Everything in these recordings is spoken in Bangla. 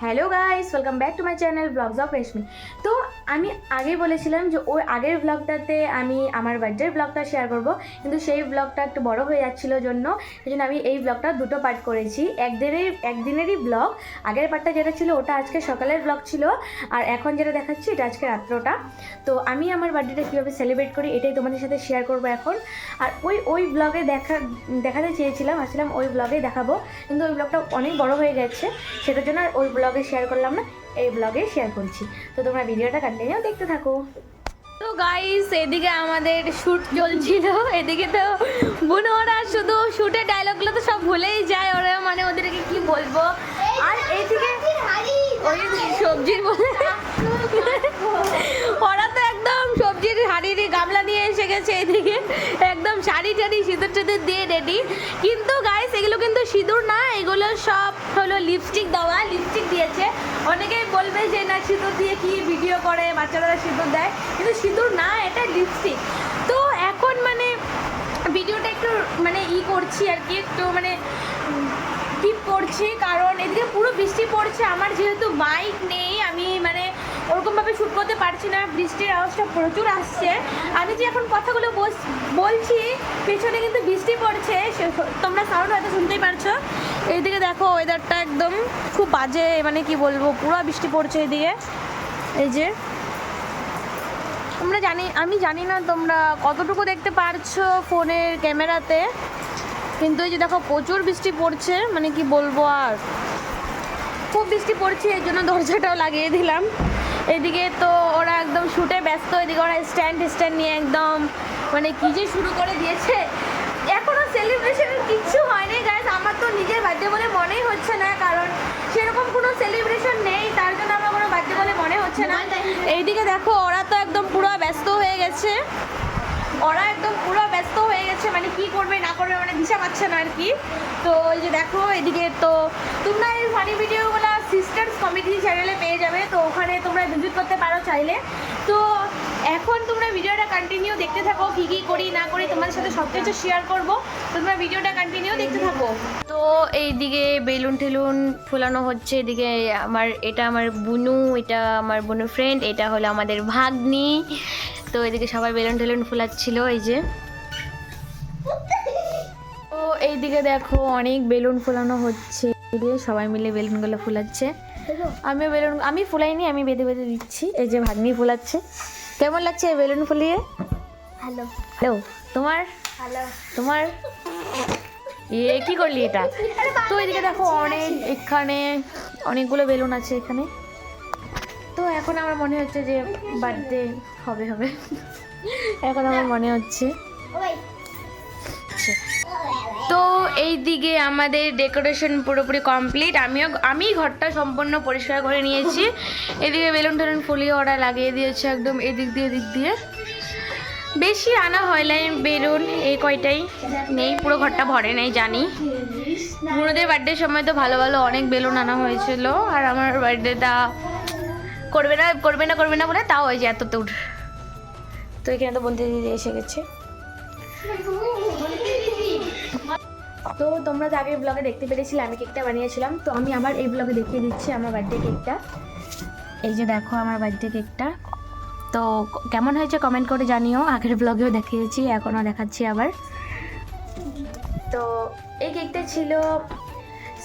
Hello guys welcome back to my channel vlogs of Reshmi তো আমি আগেই বলেছিলাম যে ওই আগের ব্লগটাতে আমি আমার বার্থডের ব্লগটা শেয়ার করব। কিন্তু সেই ব্লগটা একটু বড় হয়ে যাচ্ছিল জন্য এই জন্য আমি এই ব্লগটা দুটো পার্ট করেছি। একদিনের, একদিনেরই ব্লগ আগের পার্টটা যেটা ছিল ওটা আজকে সকালের ব্লগ ছিল, আর এখন যেটা দেখাচ্ছি এটা আজকে রাত্রটা। তো আমি আমার বার্থডেটা কীভাবে সেলিব্রেট করি এটাই তোমাদের সাথে শেয়ার করব এখন। আর ওই ওই ব্লগে দেখা, দেখাতে চেয়েছিলাম আসলাম ওই ব্লগে দেখাবো। কিন্তু ওই ব্লগটা অনেক বড় হয়ে গেছে, সেটার জন্য আর ওই ব্লগে শেয়ার করলাম না। এই ব্লগে শেয়ার করছি। তো তোমরা ভিডিওটা কন্টিনিউ দেখতে থাকো। তো গাইস এদিকে আমাদের শ্যুট চলছিল। এদিকে তো বুনো, ওরা শুধু শ্যুটের ডায়লগগুলো তো সব ভুলেই যায়। ওরা মানে ওদেরকে কি বলব? আর এইদিকে ওই সবজির বলে ওরা তো একদম সবজির হাড়ির গামলা নিয়ে এসে গেছে এদিকে। একদম শাড়ি টাড়ি সিঁদুর টিঁদুর দিয়ে রেডি কিন্তু এগুলো কিন্তু সিঁদুর না, এগুলো সব হলো লিপস্টিক দেওয়া লিপস্টিক দিয়েছে। অনেকেই বলবে যে, না, সিঁদুর দিয়ে কি ভিডিও করে? বাচ্চারা সিঁদুর দেয়। কিন্তু সিঁদুর না, এটা লিপস্টিক তো এখন মানে ভিডিওটা একটু মানে ই করছি আর কি, একটু মানে টিপ করছি। কারণ এদিকে পুরো পড়ছে আমার যেহেতু বাইক নেই, আমি মানে ওরকমভাবে শ্যুট করতে পারছি না, বৃষ্টির আওয়াজটা প্রচুর আসছে। আমি যে এখন কথাগুলো বলছি, পেছনে কিন্তু বৃষ্টি পড়ছে তোমরা সাউন্ড হয়তো শুনতেই পারছ। এইদিকে দেখো ওয়েদারটা একদম খুব বাজে মানে কি বলব, পুরো বৃষ্টি পড়ছে এদিকে। এই যে, তোমরা জানি, আমি জানি না তোমরা কতটুকু দেখতে পারছ ফোনের ক্যামেরাতে, কিন্তু এই যে দেখো প্রচুর বৃষ্টি পড়ছে মানে কি বলব আর। খুব বৃষ্টি পড়ছে এর জন্য দরজাটাও লাগিয়ে দিলাম। এদিকে তো ওরা একদম শুটে ব্যস্ত, এদিকে ওরা স্ট্যান্ড স্ট্যান্ড নিয়ে একদম মানে কি যে শুরু করে দিয়েছে। এখনও সেলিব্রেশনের কিচ্ছু হয়নি গাইজ আমার তো নিজের বার্থডে বলে মনেই হচ্ছে না, কারণ সেরকম কোনো সেলিব্রেশন নেই, তার জন্য আমার কোনো বার্থডে বলে মনে হচ্ছে না। এইদিকে দেখো, ওরা তো একদম পুরো ব্যস্ত হয়ে গেছে। ওরা একদম পুরো ব্যস্ত হয়ে গেছে মানে কি করবে, না করবে মানে দিশা পাচ্ছে না আর কি। তো ওই যে দেখো, এদিকে তো তোমরা এই ফানি ভিডিওগুলো কমিটি চ্যানেলে পেয়ে যাবে। তো ওখানে তোমরা ভিজিট করতে পারো চাইলে। তো এখন তোমরা ভিডিওটা কন্টিনিউ দেখতে থাকো, কী কী করি, না করি, তোমাদের সাথে সব কিছু শেয়ার করব। তোমরা ভিডিওটা কন্টিনিউ দেখতে থাকো। তো এইদিকে বেলুন টেলুন ফোলানো হচ্ছে। এদিকে আমার, এটা আমার বুনু, এটা আমার বুনু ফ্রেন্ড এটা হলো আমাদের ভাগ্নি। তো এদিকে সবাই বেলুন টেলুন ফুলাচ্ছিল, এই যে। তো এইদিকে দেখো অনেক বেলুন ফুলানো হচ্ছে। সবাই মিলে বেলুনগুলো ফুলাচ্ছে। আমি বেলুন আমি ফুলাইনি আমি বেঁধে বেঁধে দিচ্ছি। এই যে ভাগ্নি ফুলাচ্ছে। কেমন লাগছে এই বেলুন ফুলিয়ে? হ্যালো হ্যালো তোমার? হ্যালো তোমার? এ কি করলি এটা? তো এদিকে দেখো অনেক এখানে অনেকগুলো বেলুন আছে এখানে। তো এখন আমার মনে হচ্ছে যে বার্থডে হবে হবে। এখন আমার মনে হচ্ছে। তো এই দিকে আমাদের ডেকোরেশন পুরোপুরি কমপ্লিট আমিও আমি ঘরটা সম্পূর্ণ পরিষ্কার করে নিয়েছি। এদিকে বেলুন টেলুন ফুলিয়ে ওরা লাগিয়ে দিয়েছে একদম এদিক দিয়ে এদিক দিয়ে। বেশি আনা হয় নাই, বেলুন এই কয়টাই নেই, পুরো ঘরটা ভরে নেই, জানি। বুড়োদের বার্থডের সময় তো ভালো ভালো অনেক বেলুন আনা হয়েছিল, আর আমার বার্থডেটা করবে না করবে না করবে না বলে তাও যে এত দূর তো এখানে তো বন্ধু দিদি এসে গেছে। তো তোমরা তো আগের ব্লগে দেখতে পেরেছিলে, আমি কেকটা বানিয়েছিলাম। তো আমি আবার এই ব্লগে দেখিয়ে দিচ্ছি আমার বার্থডে কেকটা এই যে দেখো আমার বার্থডে কেকটা তো কেমন হয়েছে কমেন্ট করে জানিও, আগের ব্লগেও দেখিয়েছি, এখনও দেখাচ্ছি আবার। তো এই কেকটা ছিল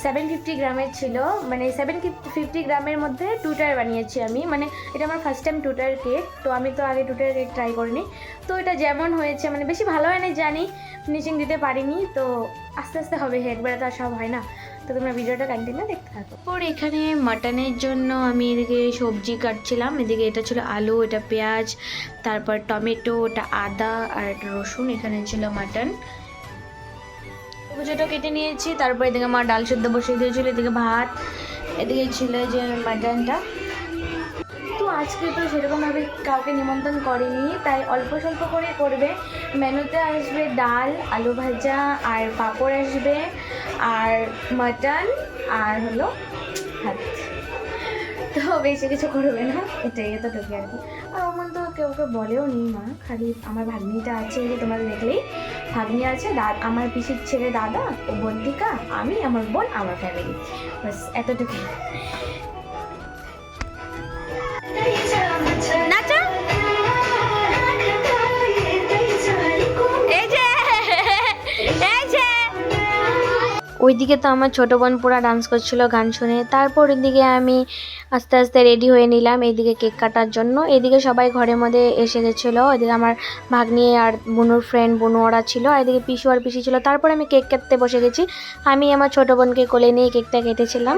সেভেন ফিফটি গ্রামের ছিল মানে সেভেন ফিফটি গ্রামের মধ্যে টুটার বানিয়েছি আমি মানে এটা আমার ফার্স্ট টাইম টুটার কেক তো আমি তো আগে টুটার কেক ট্রাই করিনি। তো এটা যেমন হয়েছে মানে বেশি ভালো হয় জানি ফিনিশিং দিতে পারিনি, তো আস্তে আস্তে হবে, একবারে তো আর সব হয় না। তো তোমরা ভিডিওটা কন্টিনিউ দেখতে থাকো। পর এখানে মাটনের জন্য আমি এদিকে সবজি কাটছিলাম, এদিকে এটা ছিল আলু, এটা পেঁয়াজ, তারপর টমেটো, ওটা আদা আর এটা রসুন, এখানে ছিল মাটন। পুজোটা কেটে নিয়েছি, তারপর এদিকে মা ডাল সেদ্ধ বসিয়ে দিয়েছিল, এদিকে ভাত, এদিকে ছিল যে মাটনটা। আজকে তো সেরকমভাবে কাউকে নিমন্ত্রণ করেনি, তাই অল্প স্বল্প করে করবে। মেনুতে আসবে ডাল, আলু ভাজা, আর পাঁপড় আসবে, আর মাটন, আর হলো ভাত। তো বেশি কিছু করবে না, এটাই এতটুকু আর কি। আর ওমন তো কেউ কেউ বলেও নি মা, খালি আমার ভাগ্নিটা আছে যে তোমাদের দেখলেই। ভাগ্নি আছে আমার পিসির ছেলে দাদা, ও বন্দিকা আমি, আমার বোন, আমার ফ্যামিলি বাস এতটুকুই। ওইদিকে তো আমার ছোট বোন পুরা ডান্স করছিল গান শুনে। তারপর এদিকে আমি আস্তে আস্তে রেডি হয়ে নিলাম এইদিকে কেক কাটার জন্য। এদিকে সবাই ঘরের মধ্যে এসে গেছিল। এদিকে আমার ভাগ্নি আর বুনুর ফ্রেন্ড বুনু ওরা ছিল। আর এদিকে পিসু আর পিসি ছিল। তারপর আমি কেক কাটতে বসে গেছি। আমি আমার ছোট বোনকে কোলে নিয়ে কেকটা কেটেছিলাম।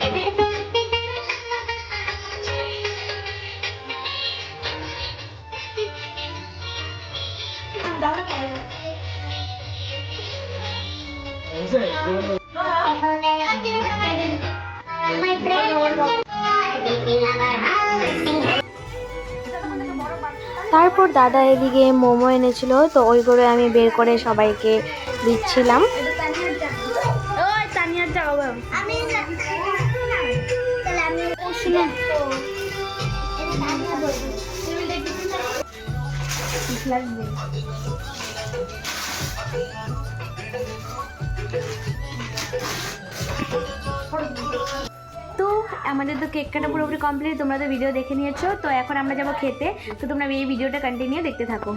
Happy birthday happy birthday তারপর দাদা এদিকে মোমো এনেছিল তো ওইগুলো আমি বের করে সবাইকে দিচ্ছিলাম। আমাদের তো কেক কাটা পুরোপুরি কমপ্লিট তোমরা তো ভিডিও দেখে নিয়েছো, তো এখন আমরা যাব খেতে, তো তোমরা এই ভিডিওটা কন্টিনিউ দেখতে থাকো।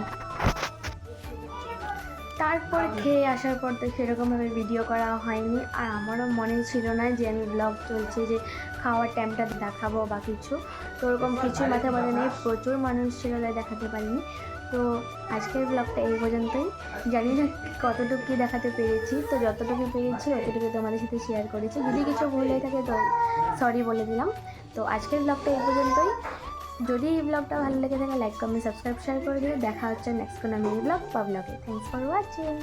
তারপর খেয়ে আসার পর তো সেরকমভাবে ভিডিও করা হয়নি, আর আমারও মনে ছিল না যে আমি ব্লগ চলছে, যে খাওয়ার টাইমটা দেখাবো বা কিছু। তো ওরকম কিছু মাথায় বলে নেই, প্রচুর মানুষ ছিল দেখাতে পারিনি। তো আজকের ব্লগটা এই পর্যন্তই। জানি না কতটুকু কী দেখাতে পেরেছি, তো যতটুকু পেরেছি অতটুকু তোমাদের সাথে শেয়ার করেছি। যদি কিছু ভুল হয়ে থাকে তো সরি বলে দিলাম। তো আজকের ব্লগটা এই পর্যন্তই। যদি এই ব্লগটা ভালো লেগে থাকে লাইক কমেন্ট সাবস্ক্রাইব শেয়ার করে দিও। দেখা হচ্ছে নেক্সট কোনো মিনি ব্লগ বা ব্লগে থ্যাংকস ফর ওয়াচিং